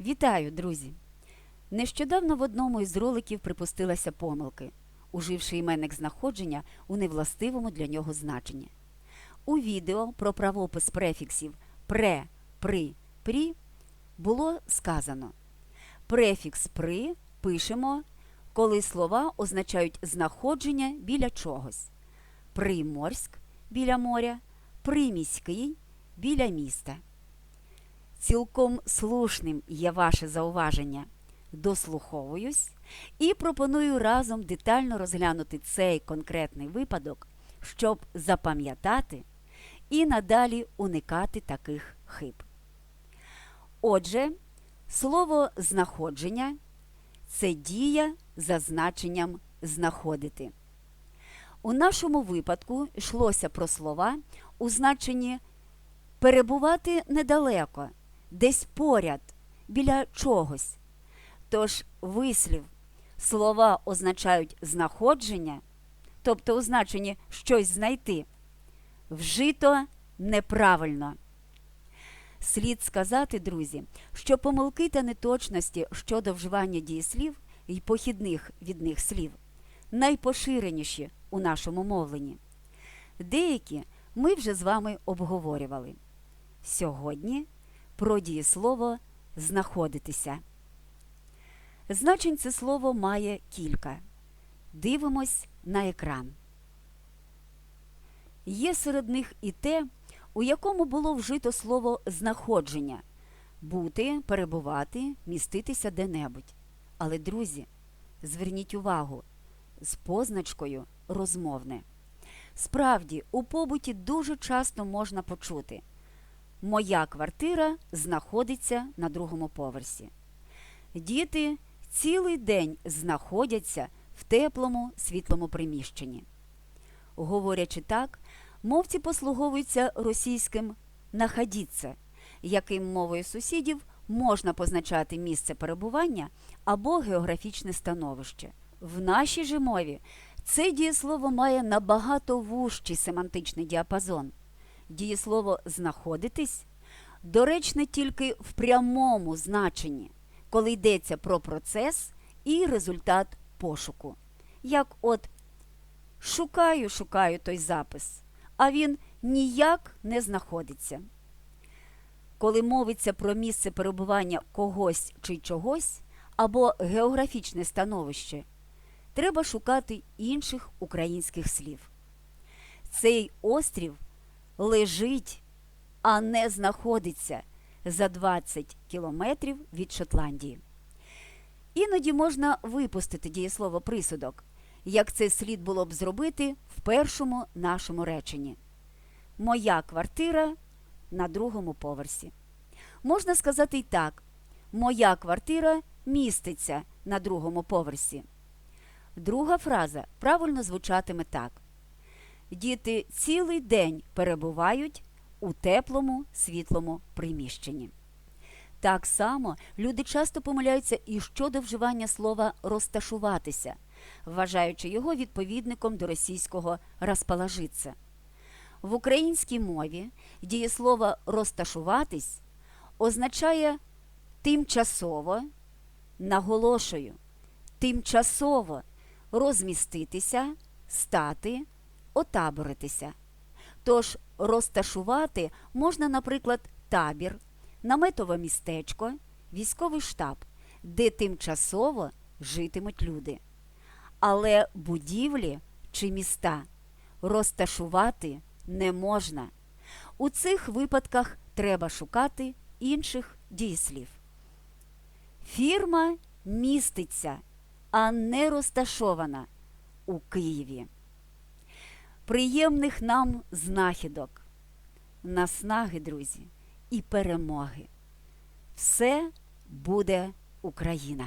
Вітаю, друзі! Нещодавно в одному із роликів припустилася помилки, уживши іменник знаходження у невластивому для нього значенні. У відео про правопис префіксів пре, при, прі було сказано префікс при пишемо, коли слова означають знаходження біля чогось. Приморськ біля моря, приміський біля міста. Цілком слушним є ваше зауваження. Дослуховуюсь і пропоную разом детально розглянути цей конкретний випадок, щоб запам'ятати і надалі уникати таких хиб. Отже, слово знаходження це дія за значенням знаходити. У нашому випадку йшлося про слова у значенні перебувати недалеко, десь поряд, біля чогось. Тож вислів слова означають знаходження, тобто у значенні щось знайти, вжито неправильно. Слід сказати, друзі, що помилки та неточності щодо вживання дієслів і похідних від них слів найпоширеніші у нашому мовленні. Деякі ми вже з вами обговорювали. Сьогодні про дієслово знаходитися. Значень це слово має кілька. Дивимось на екран. Є серед них і те, у якому було вжито слово знаходження бути, перебувати, міститися де-небудь. Але, друзі, зверніть увагу з позначкою розмовне. Справді, у побуті дуже часто можна почути Моя квартира знаходиться на другому поверсі. Діти цілий день знаходяться в теплому світлому приміщенні. Говорячи так, мовці послуговуються російським «находіться», яким мовою сусідів можна позначати місце перебування або географічне становище. В нашій же мові це дієслово має набагато вужчий семантичний діапазон. Дієслово знаходитись доречне тільки в прямому значенні, коли йдеться про процес і результат пошуку. Як от шукаю, шукаю той запис, а він ніяк не знаходиться. Коли мовиться про місце перебування когось чи чогось або географічне становище, треба шукати інших українських слів. Цей острів лежить, а не знаходиться за 20 кілометрів від Шотландії. Іноді можна випустити дієслово присудок, як це слід було б зробити в першому нашому реченні. Моя квартира на другому поверсі. Можна сказати й так: Моя квартира міститься на другому поверсі. Друга фраза правильно звучатиме так. Діти цілий день перебувають у теплому світлому приміщенні. Так само люди часто помиляються і щодо вживання слова розташуватися, вважаючи його відповідником до російського розположиться. В українській мові дієслово розташуватись означає тимчасово, наголошую, тимчасово розміститися, стати, отаборитися. Тож розташувати можна, наприклад, табір, наметове містечко, військовий штаб, де тимчасово житимуть люди. Але будівлі чи міста розташувати не можна. У цих випадках треба шукати інших дієслів. Фірма міститься, а не розташована у Києві. Приємних нам знахідок, наснаги, друзі, і перемоги. Все буде Україна!